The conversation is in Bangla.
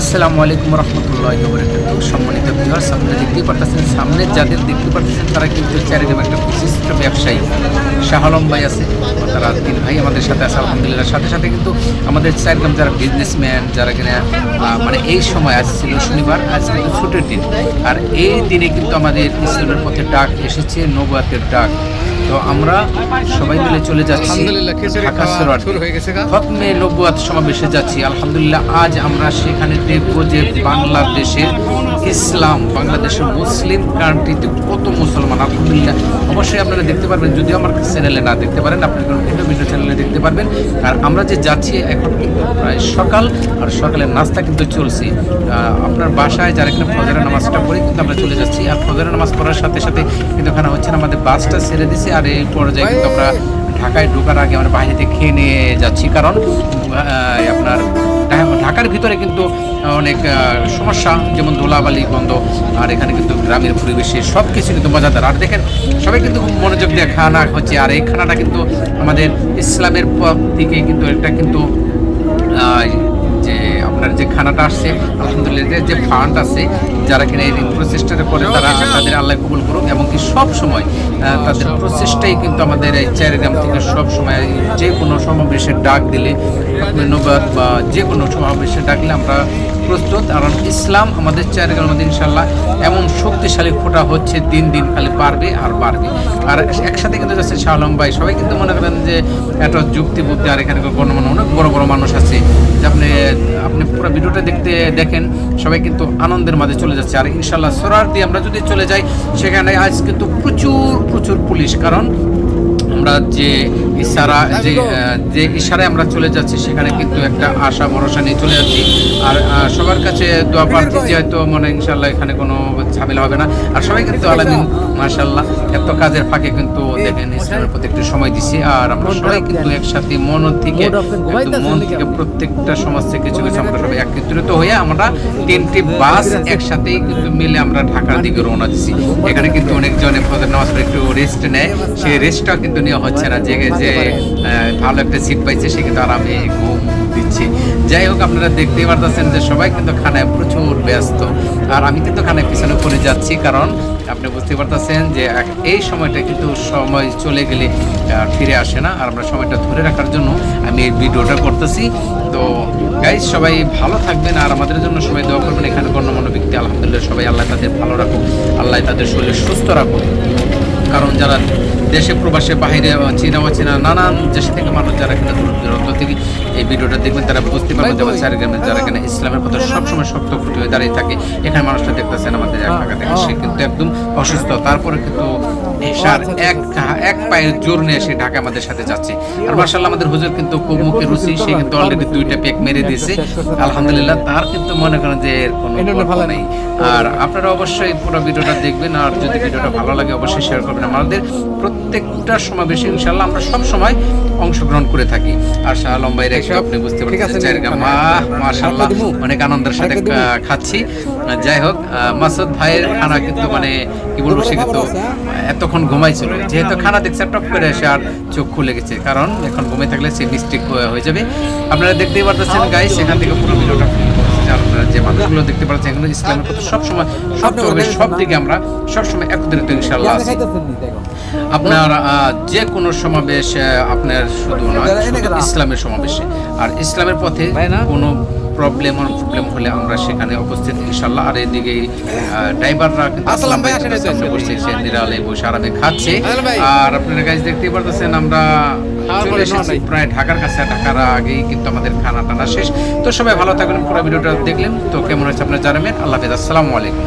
আসসালামু আলাইকুম রহমতুল্লাহ বরকাত সম্মানিত ভিউয়ার্স, আপনারা দেখতেই পারতেছেন, সামনে যাদের দেখতে পারতেছেন, তারা কিন্তু চারিদিকে একটা বিশিষ্ট ব্যবসায়ী শাহ আলম ভাই আছে তারা তিন ভাই আমাদের সাথে আছে, আলহামদুলিল্লাহ। সাথে সাথে কিন্তু আমাদের চারিদিকে যারা বিজনেসম্যান যারা কিনা মানে এই সময় আজ ছিল শনিবার, আজ কিন্তু ছুটির দিন। আর এই দিনে কিন্তু আমাদের ইসলামের পথে ডাক এসেছে, নবাতের ডাক। তো আমরা সবাই মিলে চলে যাচ্ছি? খতমে নব্বুয়াত সমাবেশে যাচ্ছি। আলহামদুলিল্লাহ আজ আমরা সেখানে দেখব যে বাংলাদেশের ইসলাম বাংলাদেশের মুসলিম কান্ট্রিতে কত মুসলমান। আলহামদুলিল্লাহ অবশ্যই আপনারা দেখতে পারবেন যদি আমার চ্যানেলে না দেখতে পারেন আপনি কোনো ভিন্ন ভিন্ন চ্যানেলে দেখতে পারবেন। আর আমরা যে যাচ্ছি এখন কিন্তু প্রায় সকাল আর সকালের নাস্তা কিন্তু চলছে। আপনার বাসায় যারা এখানে ফজরের নামাজটা পড়ে কিন্তু আমরা চলে যাচ্ছি। আর ফজরের নামাজ পড়ার সাথে সাথে কিন্তু এখানে হচ্ছে আমাদের বাসটা ছেড়ে দিছে। আর এই পর্যায়ে কিন্তু আমরা ঢাকায় ঢোকার আগে আমরা বাইরে থেকে খেয়ে নিয়ে যাচ্ছি। কারণ আপনার ঢাকার ভিতরে কিন্তু অনেক সমস্যা, যেমন ধুলাবালি, গন্ধ, আর এখানে কিন্তু গ্রামের পরিবেশে সব কিছু কিন্তু মজাদার। আর দেখেন, সবাই কিন্তু খুব মনোযোগ দিয়ে খানা হচ্ছে, আর এই খানাটা কিন্তু আমাদের ইসলামের পথ থেকে কিন্তু একটা কিন্তু খানাটা আসছে। আলহামদুলিল্লাহ যে- ফান্ড আছে যারা কিনা এই প্রচেষ্টাটা করে তারা তাদের আল্লাহ কবুল করুক এবং কি সব সময় তাদের প্রচেষ্টাই কিন্তু আমাদের এই চারিগ্রাম থেকে সব সময় যে কোনো সমাবেশের ডাক দিলে ধন্যবাদ বা যে কোনো সমাবেশের ডাকলে আমরা প্রস্তুত। কারণ ইসলাম আমাদের চারিগ্রামের মধ্যে ইনশাল্লাহ এমন শক্তিশালী ফোটা হচ্ছে দিন দিন খালি বাড়বে আর বাড়বে। আর একসাথে কিন্তু যাচ্ছে শাহ আলম ভাই। সবাই কিন্তু মনে করেন যে একটা যুক্তি বুদ্ধি আর এখানে গণমান অনেক বড় বড় মানুষ আছে। যে আপনি আপনি পুরো ভিডিওটা দেখতে দেখেন, সবাই কিন্তু আনন্দের মাঝে চলে যাচ্ছে। আর ইনশাল্লাহ সরার দিয়ে আমরা যদি চলে যাই, সেখানে আজ কিন্তু প্রচুর প্রচুর পুলিশ। কারণ আমরা যে ইশারা যে যে ইশারায় আমরা চলে যাচ্ছি সেখানে কিন্তু একটা আশা ভরসা নিয়ে চলে যাচ্ছি। আর সবার কাছে দোয়া প্রার্থী যে হয়তো মনে ইনশাল্লাহ এখানে কোনো ঝামেলা হবে না। আর সবাই কিন্তু আলামিন মাশাল্লাহ এত কাজের ফাঁকে কিন্তু দেখেন ইসলামের প্রতি একটু সময় দিছি। আর আমরা সবাই কিন্তু একসাথে মন থেকে মন থেকে প্রত্যেকটা সমাজ থেকে কিছু কিছু আমরা সবাই একত্রিত হয়ে আমরা তিনটি বাস একসাথেই কিন্তু মিলে আমরা ঢাকার দিকে রওনা দিছি। এখানে কিন্তু অনেকজনে ফজর নামাজ একটু রেস্ট নেয়। সেই রেস্টটা কিন্তু নেওয়া হচ্ছে না, যে যে ভালো একটা সিট পাইছে, সে কিন্তু আরামে ঘুম দিচ্ছে। যাই হোক, আপনারা দেখতেই পারতেছেন যে সবাই কিন্তু খানায় প্রচুর ব্যস্ত। আর আমি কিন্তু খানায় পিছনে পড়ে যাচ্ছি, কারণ আপনি বুঝতে পারতেছেন যে এই সময়টা কিন্তু সময় চলে গেলে ফিরে আসে না। আর আমরা সময়টা ধরে রাখার জন্য আমি এই ভিডিওটা করতেছি। তো গাইজ সবাই ভালো থাকবেন, আর আমাদের জন্য সবাই দোয়া করবেন। এখানে গণ্যমান্য ব্যক্তি আলহামদুলিল্লাহ, সবাই আল্লাহ তাদের ভালো রাখুক, আল্লাহ তাদের শরীর সুস্থ রাখুক। কারণ যারা দেশে প্রবাসে বাহিরে চীনা অচেনা নানান দেশ থেকে মানুষ যারা এখানে দূর দূরান্ত থেকে এই ভিডিওটা দেখবেন তারা বুঝতে পারবেন যেমন চারিগ্রামে যারা এখানে ইসলামের পথে সবসময় শক্ত ফুটি হয়ে দাঁড়িয়ে থাকে এখানে মানুষটা দেখতেছেন আমাদের এক থেকে সে কিন্তু একদম অসুস্থ তারপরে কিন্তু নেশার এক এক পায়ের জোর নিয়ে সে ঢাকা আমাদের সাথে যাচ্ছে। আর মার্শাল্লাহ আমাদের হুজুর কিন্তু মুখে রুচি সে কিন্তু অলরেডি দুইটা পেক মেরে দিয়েছে। আলহামদুলিল্লাহ তার কিন্তু মনে করেন যে এর কোনো গল্প নেই। আর আপনারা অবশ্যই পুরো ভিডিওটা দেখবেন আর যদি ভিডিওটা ভালো লাগে অবশ্যই শেয়ার করবেন। আমাদের প্রত্যেকটা সমাবেশে ইনশাল্লাহ আমরা সব সময় অংশগ্রহণ করে থাকি। আর শাহ ভাইয়ের একটু আপনি বুঝতে পারছেন মা অনেক আনন্দের সাথে খাচ্ছি। যাই হোক মাসুদ ভাইয়ের খানা কিন্তু মানে কি বলব সে কিন্তু এতক্ষণ ঘুমাইছিল। যেহেতু খানা দেখছে টপ করে এসে আর চোখ খুলে গেছে। কারণ এখন ঘুমে থাকলে সে মিস্টেক হয়ে যাবে। আপনারা দেখতেই পারতেছেন গাইস সেখান থেকে পুরো ভিডিওটা আপনারা যে মানুষগুলো দেখতে পাচ্ছেন এগুলো ইসলামের কথা সবসময় সব চলবে সব দিকে আমরা সবসময় একত্রিত ইনশাল্লাহ আছি। আপনার আহ, যে কোনো সমাবেশ আপনার শুধু নয় ইসলামের সমাবেশে। আর ইসলামের পথে? কোনো প্রবলেম প্রবলেম হলে আমরা সেখানে উপস্থিত ইনশাল্লাহ আর এদিকে ড্রাইভাররা আসসালাম ভাই, আসেন, বসে সে নিরালে বসে আরামে খাচ্ছে। আর আপনারা গাইজ দেখতেই পারতেছেন আমরা। প্রায় ঢাকার কাছে ঢাকার আগেই কিন্তু আমাদের খানা টানা শেষ। তো সবাই ভালো থাকবেন পুরো ভিডিওটা দেখলেন। তো কেমন হয়েছে আপনার জানাবেন। আল্লাহ হাফেজ আসসালামু আলাইকুম।